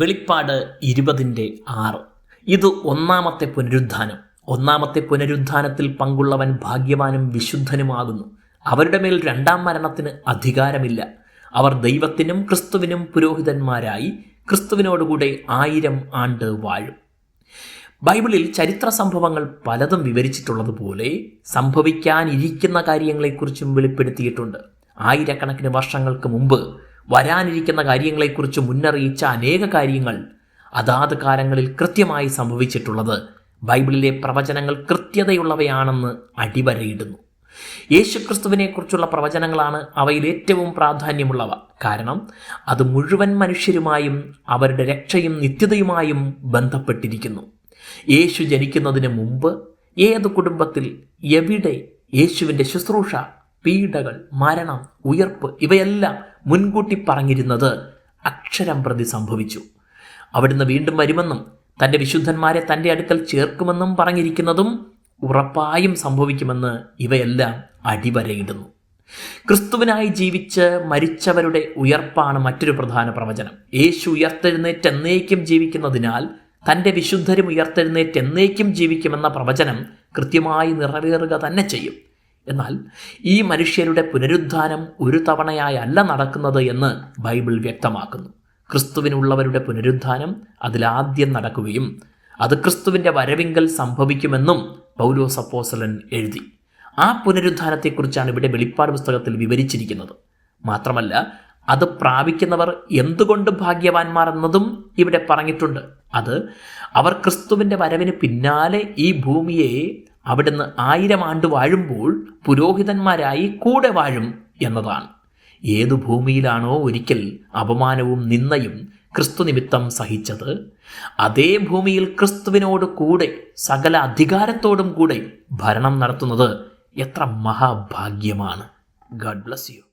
വെളിപ്പാട് ഇരുപതിന്റെ ആറ്. ഇത് ഒന്നാമത്തെ പുനരുദ്ധാനം. ഒന്നാമത്തെ പുനരുദ്ധാനത്തിൽ പങ്കുള്ളവൻ ഭാഗ്യവാനും വിശുദ്ധനുമാകുന്നു. അവരുടെ മേൽ രണ്ടാം മരണത്തിന് അധികാരമില്ല. അവർ ദൈവത്തിനും ക്രിസ്തുവിനും പുരോഹിതന്മാരായി ക്രിസ്തുവിനോടുകൂടെ ആയിരം ആണ്ട് വാഴും. ബൈബിളിൽ ചരിത്ര സംഭവങ്ങൾ പലതും വിവരിച്ചിട്ടുള്ളതുപോലെ സംഭവിക്കാനിരിക്കുന്ന കാര്യങ്ങളെക്കുറിച്ചും വെളിപ്പെടുത്തിയിട്ടുണ്ട്. ആയിരക്കണക്കിന് വർഷങ്ങൾക്ക് മുമ്പ് വരാനിരിക്കുന്ന കാര്യങ്ങളെക്കുറിച്ച് മുന്നറിയിച്ച അനേക കാര്യങ്ങൾ അതാത് കാലങ്ങളിൽ കൃത്യമായി സംഭവിച്ചിട്ടുള്ളത്. ബൈബിളിലെ പ്രവചനങ്ങൾ കൃത്യതയുള്ളവയാണെന്ന് അടിവരയിടുന്നു. യേശുക്രിസ്തുവിനെക്കുറിച്ചുള്ള പ്രവചനങ്ങളാണ് അവയിൽ ഏറ്റവും പ്രാധാന്യമുള്ളവ. കാരണം അത് മുഴുവൻ മനുഷ്യരുമായും അവരുടെ രക്ഷയും നിത്യതയുമായും ബന്ധപ്പെട്ടിരിക്കുന്നു. യേശു ജനിക്കുന്നതിന് മുമ്പ് ഏത് കുടുംബത്തിൽ എവിടെ യേശുവിന്റെ ശുശ്രൂഷ പീഡകൾ മരണം ഉയർപ്പ് ഇവയെല്ലാം മുൻകൂട്ടി പറഞ്ഞിരുന്നത് അക്ഷരം പ്രതി സംഭവിച്ചു. അവിടുന്ന് വീണ്ടും വരുമെന്നും തന്റെ വിശുദ്ധന്മാരെ തന്റെ അടുക്കൽ ചേർക്കുമെന്നും പറഞ്ഞിരിക്കുന്നതും ഉറപ്പായും സംഭവിക്കുമെന്ന് ഇവയെല്ലാം അടിവരയിടുന്നു. ക്രിസ്തുവിനായി ജീവിച്ച് മരിച്ചവരുടെ ഉയർപ്പാണ് മറ്റൊരു പ്രധാന പ്രവചനം. യേശു ഉയർത്തെഴുന്നേറ്റ് എന്നേക്കും ജീവിക്കുന്നതിനാൽ തന്റെ വിശുദ്ധരും ഉയർത്തെഴുന്നേറ്റ് എന്നേക്കും ജീവിക്കുമെന്ന പ്രവചനം കൃത്യമായി നിറവേറുക തന്നെ ചെയ്യും. എന്നാൽ ഈ മനുഷ്യരുടെ പുനരുദ്ധാനം ഒരു തവണയായല്ല നടക്കുന്നത് എന്ന് ബൈബിൾ വ്യക്തമാക്കുന്നു. ക്രിസ്തുവിനുള്ളവരുടെ പുനരുദ്ധാനം അതിലാദ്യം നടക്കുകയും അത് ക്രിസ്തുവിന്റെ വരവിങ്കൽ സംഭവിക്കുമെന്നും പൗലോ സപ്പോസലൻ എഴുതി. ആ പുനരുദ്ധാനത്തെക്കുറിച്ചാണ് ഇവിടെ വെളിപ്പാട് പുസ്തകത്തിൽ വിവരിച്ചിരിക്കുന്നത്. മാത്രമല്ല അത് പ്രാപിക്കുന്നവർ എന്തുകൊണ്ട് ഭാഗ്യവാന്മാർ എന്നതും ഇവിടെ പറഞ്ഞിട്ടുണ്ട്. അത് അവർ ക്രിസ്തുവിന്റെ വരവിന് പിന്നാലെ ഈ ഭൂമിയെ അവിടുന്ന് ആയിരം ആണ്ട് വാഴുമ്പോൾ പുരോഹിതന്മാരായി കൂടെ വാഴും എന്നതാണ്. ഏതു ഭൂമിയിലാണോ ഒരിക്കൽ അപമാനവും നിന്നയും ക്രിസ്തു നിമിത്തം സഹിച്ചത് അതേ ഭൂമിയിൽ ക്രിസ്തുവിനോട് കൂടെ സകല അധികാരത്തോടും കൂടെ ഭരണം നടത്തുന്നത് എത്ര മഹാഭാഗ്യമാണ്. God bless you